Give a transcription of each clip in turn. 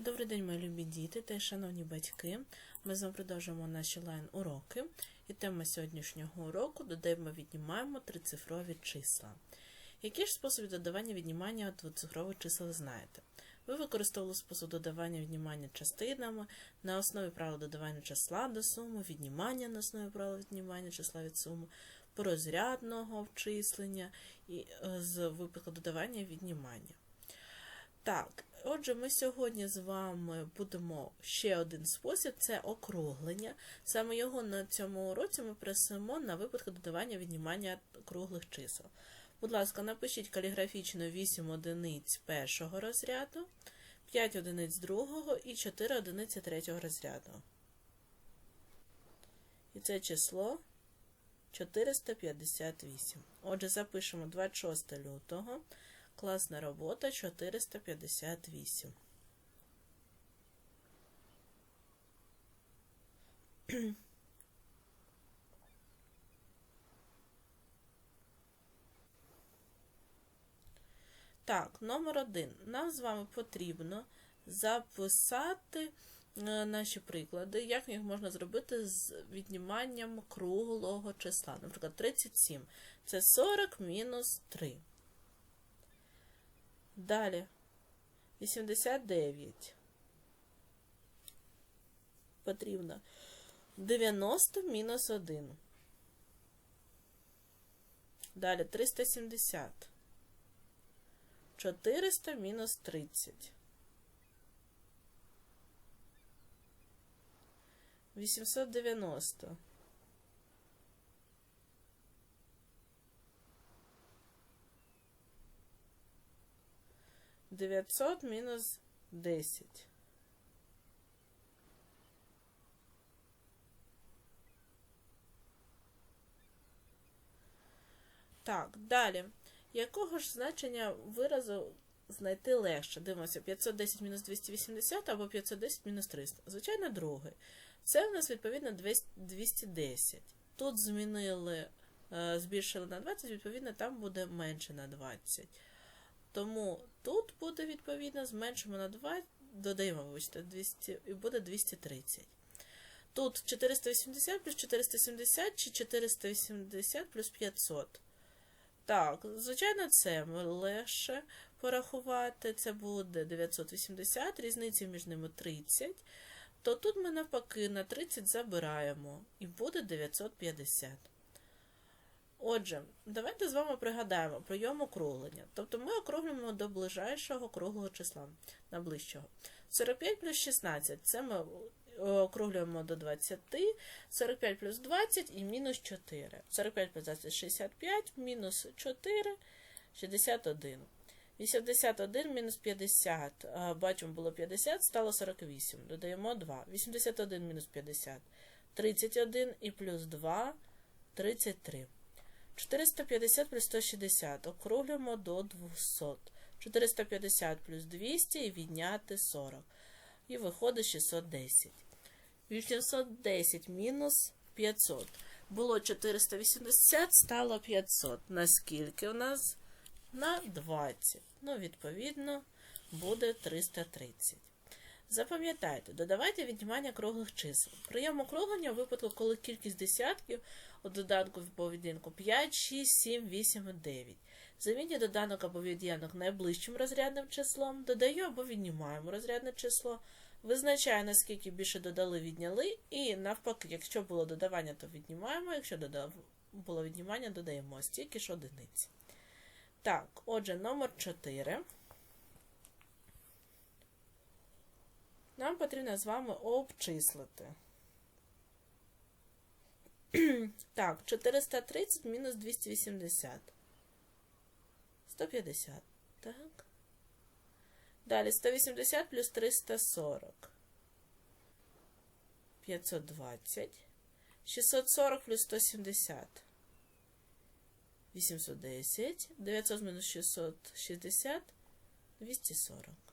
Добрий день, мої любі діти та шановні батьки. Ми з вами продовжуємо наші лайн-уроки. І тема сьогоднішнього уроку додаємо, віднімаємо трицифрові числа. Які ж способи додавання віднімання двоцифрових чисел знаєте? Ви використовували спосіб додавання віднімання частинами на основі правил додавання числа до суми, віднімання на основі правил віднімання числа від суми, порозрядного обчислення і е, з випадку додавання віднімання. Так, отже, ми сьогодні з вами будемо ще один спосіб це округлення. Саме його на цьому уроці ми пресимо на випадку додавання віднімання круглих чисел. Будь ласка, напишіть каліграфічно 8 одиниць першого розряду, 5 одиниць другого і 4 одиниці третього розряду. І це число 458. Отже, запишемо 26 лютого. Класна робота 458. Так, номер один. Нам з вами потрібно записати е, наші приклади, як їх можна зробити з відніманням круглого числа. Наприклад, 37. Це 40 мінус 3. Далі 89. Потрібно 90 мінус 1. Далі 370. 400 мінус 30. 890. 900 мінус 10. Так, далі. Якого ж значення виразу знайти легше? Дивимося, 510 мінус 280 або 510 мінус 300. Звичайно, другий. Це у нас, відповідно, 210. Тут змінили, е, збільшили на 20, відповідно, там буде менше на 20. Тому тут буде, відповідно, зменшимо на 2, додаємо, вибачте, 200, і буде 230. Тут 480 плюс 470 чи 480 плюс 500. Так, звичайно, це легше порахувати. Це буде 980, різниця між ними 30. То тут ми навпаки на 30 забираємо, і буде 950. Отже, давайте з вами пригадаємо прийом округлення. Тобто ми округлюємо до ближайшого круглого числа, найближчого. 45 плюс 16 це ми округлюємо до 20, 45 плюс 20 і мінус 4. 45 плюс 20 – 65, мінус 4 – 61. 81 мінус 50, бачимо, було 50, стало 48. Додаємо 2. 81 мінус 50 – 31 і плюс 2 – 33. 450 плюс 160. Округлюємо до 200. 450 плюс 200 і відняти 40. І виходить 610. 810 мінус 500. Було 480, стало 500. Наскільки у нас? На 20. Ну, відповідно, буде 330. Запам'ятайте, додавайте віднімання круглих чисел. Прийом округлення у випадку, коли кількість десятків у додатку по відмінку 5, 6, 7, 8 і 9. Замініть доданок або від'ємник найближчим розрядним числом, додаю або віднімаємо розрядне число, визначаю, наскільки більше додали, відняли, і навпаки, якщо було додавання, то віднімаємо, якщо було віднімання, додаємо стільки ж одиниці. Так, отже, номер 4. Нам потрібно з вами обчислити. Так, 430 мінус 280. 150. Так. Далі 180 плюс 340. 520. 640 плюс 170. 810. 900 мінус 660. 240.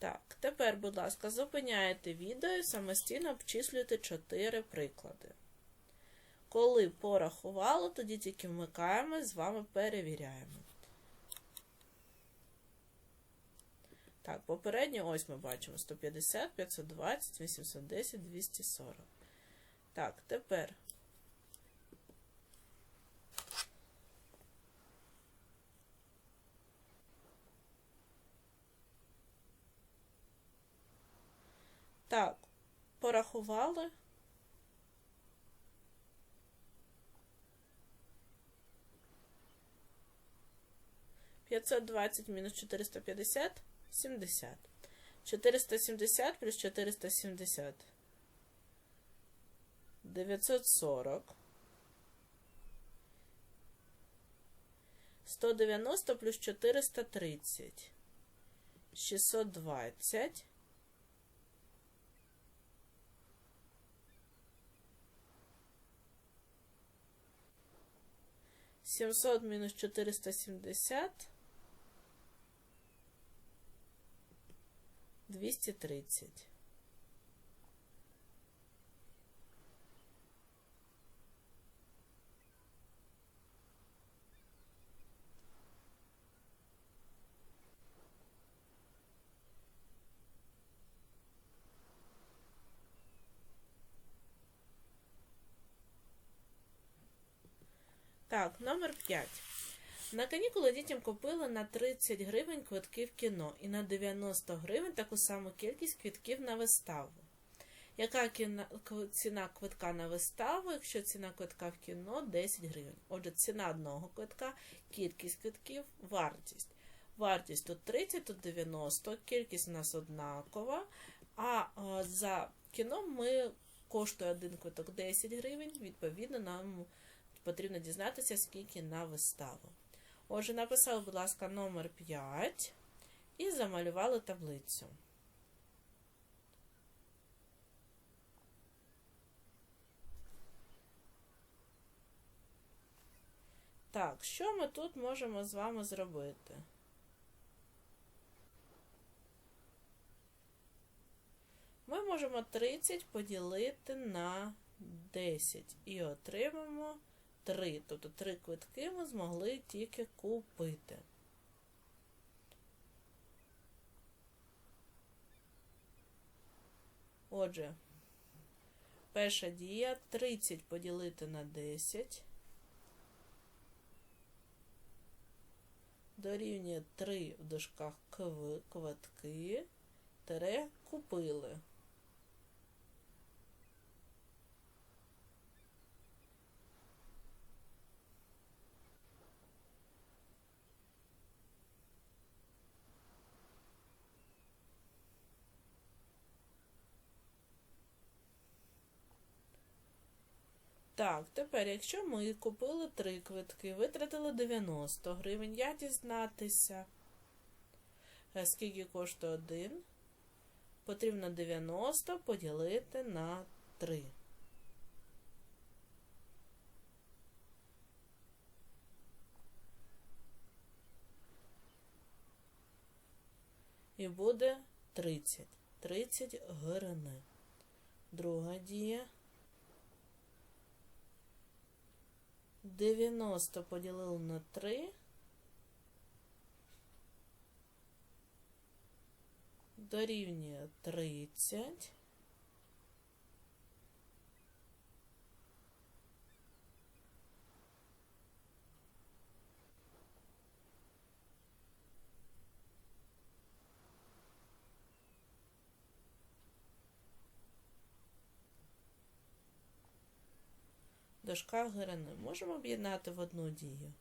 Так, тепер, будь ласка, зупиняєте відео і самостійно обчислюєте 4 приклади. Коли порахувало, тоді тільки вмикаємо і з вами перевіряємо. Так, попередньо ось ми бачимо 150, 520, 810, 240. Так, тепер. Так, порахували. П'ятсот двадцять мінус чотириста п'ятдесят сімдесят. Чотириста сімдесят плюс чотириста сімдесят. Дев'ятсот сорок. 190 плюс 430. 620. 700 мінус 470. 230. Так, номер 5. На канікули дітям купили на 30 гривень квитки в кіно і на 90 гривень таку саму кількість квитків на виставу. Яка кіна, ціна квитка на виставу, якщо ціна квитка в кіно 10 гривень? Отже, ціна одного квитка, кількість квитків, вартість. Вартість тут 30, тут 90, кількість у нас однакова. А за кіно ми коштує один квиток 10 гривень, відповідно, нам потрібно дізнатися, скільки на виставу. Отже, написали, будь ласка, номер 5 і замалювали таблицю. Так, що ми тут можемо з вами зробити? Ми можемо 30 поділити на 10 і отримаємо 3. Тобто 3 квитки ми змогли тільки купити. Отже, перша дія 30 поділити на 10. Дорівнює 3 в дужках кв квитки, тере купили. Так, тепер, якщо ми купили три квитки, витратили 90 гривень, як дізнатися, е, скільки коштує один, потрібно 90 поділити на 3. І буде 30. 30 гривень. Друга дія. 90 поділили на 3. Дорівнює 30. Дошках грани можемо об'єднати в одну дію.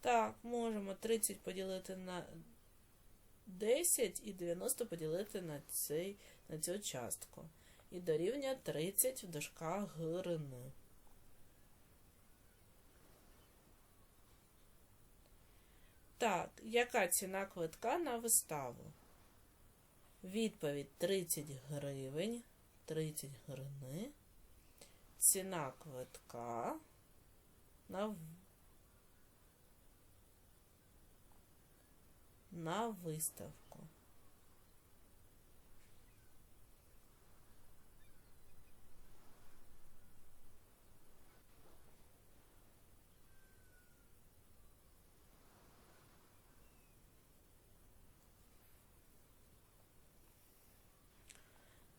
Так, можемо 30 поділити на 10 і 90 поділити на цей, на цю частку. І дорівнює 30 в дошках грини. Так, яка ціна квитка на виставу? Відповідь 30 гривень. 30 гривень. Ціна квитка на на виставку.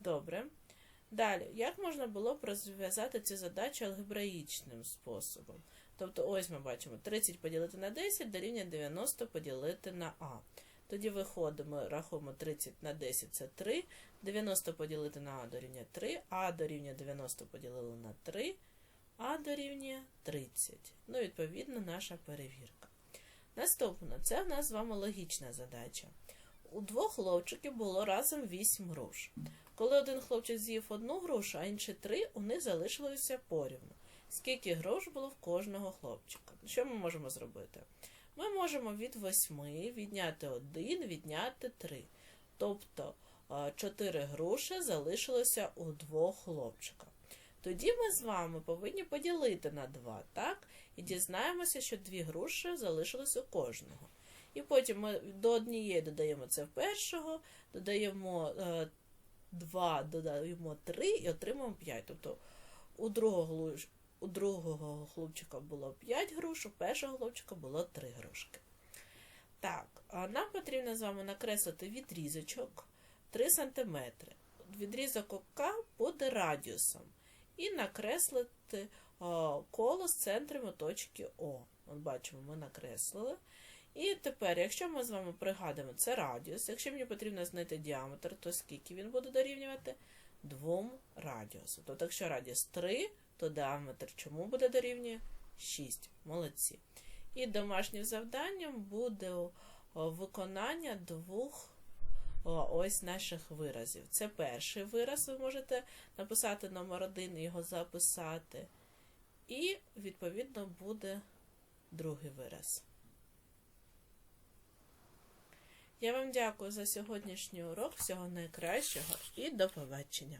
Добре. Далі, як можна було б розв'язати ці задачі алгебраїчним способом? Тобто, ось ми бачимо 30 поділити на 10 дорівнює 90 поділити на А. Тоді виходимо, рахуємо 30 на 10 це 3, 90 поділити на А дорівнює 3, А дорівнює 90 поділили на 3, А дорівнює 30. Ну, відповідно, наша перевірка. Наступна, це в нас з вами логічна задача. У двох хлопчиків було разом 8 груш. Коли один хлопчик з'їв одну грушу, а інші три, у них залишилося порівну. Скільки груш було в кожного хлопчика? Що ми можемо зробити? Ми можемо від 8 відняти 1, відняти 3. Тобто 4 груші залишилося у двох хлопчика. Тоді ми з вами повинні поділити на 2, так? І дізнаємося, що 2 груші залишилось у кожного. І потім ми до однієї додаємо це в першого, додаємо 2, додаємо 3 і отримуємо 5. Тобто у другого, у другого хлопчика було 5 груш, у першого хлопчика було 3 грушки. Так, нам потрібно з вами накреслити відрізочок 3 см. Відрізок ока буде радіусом. І накреслити коло з центром точки О. От бачимо, ми накреслили. І тепер, якщо ми з вами пригадуємо, це радіус. Якщо мені потрібно знайти діаметр, то скільки він буде дорівнювати? Двом радіусу. Тобто, якщо радіус 3, то діаметр чому буде дорівнює? 6. Молодці. І домашнім завданням буде виконання двох ось наших виразів. Це перший вираз, ви можете написати номер 1 і його записати. І, відповідно, буде другий вираз. Я вам дякую за сьогоднішній урок. Всього найкращого і до побачення!